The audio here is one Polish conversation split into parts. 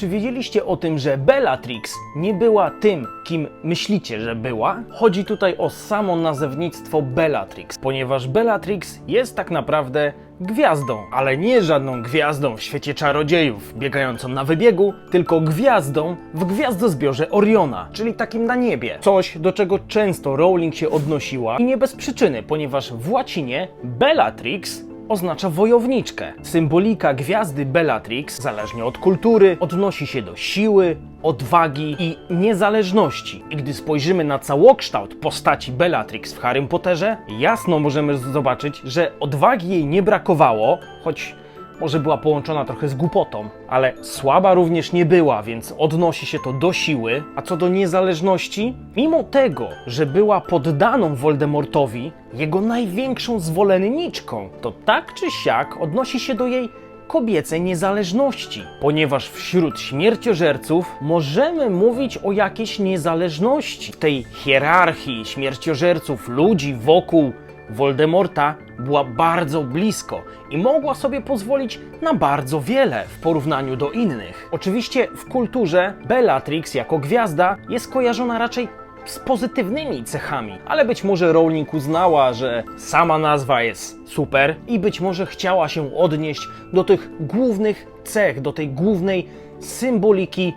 Czy wiedzieliście o tym, że Bellatrix nie była tym, kim myślicie, że była? Chodzi tutaj o samo nazewnictwo Bellatrix, ponieważ Bellatrix jest tak naprawdę gwiazdą, ale nie żadną gwiazdą w świecie czarodziejów, biegającą na wybiegu, tylko gwiazdą w gwiazdozbiorze Oriona, czyli takim na niebie. Coś, do czego często Rowling się odnosiła i nie bez przyczyny, ponieważ w łacinie Bellatrix oznacza wojowniczkę. Symbolika gwiazdy Bellatrix, zależnie od kultury, odnosi się do siły, odwagi i niezależności. I gdy spojrzymy na całokształt postaci Bellatrix w Harrym Potterze, jasno możemy zobaczyć, że odwagi jej nie brakowało, choć może była połączona trochę z głupotą, ale słaba również nie była, więc odnosi się to do siły. A co do niezależności, mimo tego, że była poddaną Voldemortowi, jego największą zwolenniczką, to tak czy siak odnosi się do jej kobiecej niezależności, ponieważ wśród śmierciożerców możemy mówić o jakiejś niezależności. Tej hierarchii śmierciożerców, ludzi wokół Voldemorta była bardzo blisko i mogła sobie pozwolić na bardzo wiele w porównaniu do innych. Oczywiście w kulturze Bellatrix jako gwiazda jest kojarzona raczej z pozytywnymi cechami, ale być może Rowling uznała, że sama nazwa jest super i być może chciała się odnieść do tych głównych cech, do tej głównej symboliki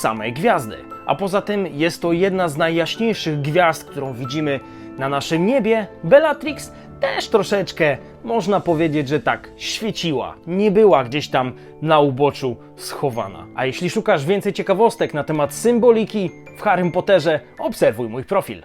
samej gwiazdy. A poza tym jest to jedna z najjaśniejszych gwiazd, którą widzimy na naszym niebie. Bellatrix też troszeczkę, można powiedzieć, że tak, świeciła. Nie była gdzieś tam na uboczu schowana. A jeśli szukasz więcej ciekawostek na temat symboliki w Harrym Potterze, obserwuj mój profil.